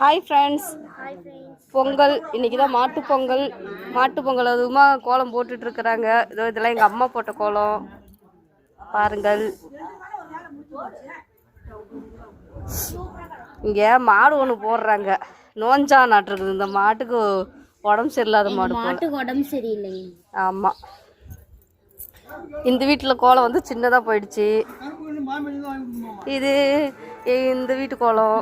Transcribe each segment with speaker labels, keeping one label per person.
Speaker 1: Hi friends Pongal இன்னைக்கு தான் மாட்டு பொங்கல். மாட்டு பொங்கல் அதுவுமா கோலம் போட்டுட்டு இருக்கிறாங்க. இதோ இதெல்லாம் எங்கள் அம்மா போட்ட கோலம். பாருங்கள். இங்கே மாடு ஒன்று போடுறாங்க. நோஞ்சா நாட்டுருக்குது. இந்த மாட்டுக்கு உடம்பு சரியில்லாத மாடு
Speaker 2: மாட்டுக்கு உடம்பு சரியில்லைங்க.
Speaker 1: ஆமாம் இந்த வீட்டில் கோலம் வந்து சின்னதாக போயிடுச்சு. இது இந்த வீட்டு கோலம்.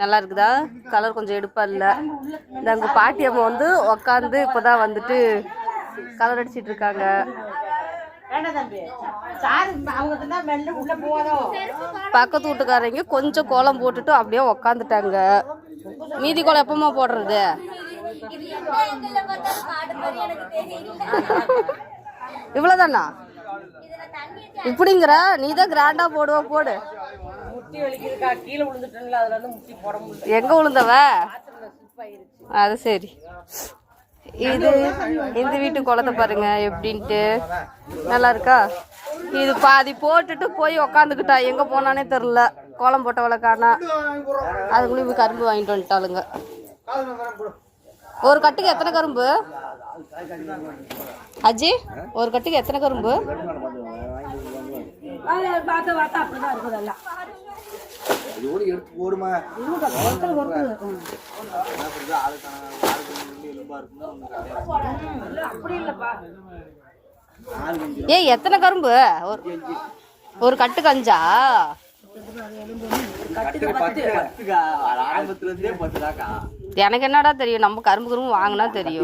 Speaker 1: நல்லா இருக்குதா? கலர் கொஞ்சம் எடுப்பா இல்லை? இந்த அங்கே பாட்டி அம்மா வந்து உக்காந்து இப்போதான் வந்துட்டு கலர் அடிச்சிட்டு இருக்காங்க. பக்கத்து வீட்டுக்காரங்க கொஞ்சம் கோலம் போட்டுட்டு அப்படியே உக்காந்துட்டாங்க. மீதி கோலம் எப்பமா போடுறது? இவ்வளவுதானா? இப்படிங்கிற நீ தான் கிராண்டா போடுவ போடு. எங்க விழுந்தவ? அது சரி. இது இந்த வீட்டு குளத்தை பாருங்க எப்படின்ட்டு. நல்லா இருக்கா? இது பாதி போட்டுட்டு போய் உக்காந்துக்கிட்டா எங்க போனானே தெரில கோலம் போட்டவளை காணா அதுக்குள்ளேயும் போய் கரும்பு வாங்கிட்டு வந்துட்டாளுங்க. ஒரு கட்டுக்கு எத்தனை கரும்பு? அஜி ஒரு கட்டுக்கு எத்தனை கரும்பு?
Speaker 3: எடுத்து போடுமா?
Speaker 1: ஏய் எத்தனை கரும்பு? ஒரு ஒரு
Speaker 3: இருந்தே பத்துதாக்கா.
Speaker 1: எனக்கு என்னடா தெரியும்? நம்ம கரும்பு கரும்பு வாங்கினா தெரியும்.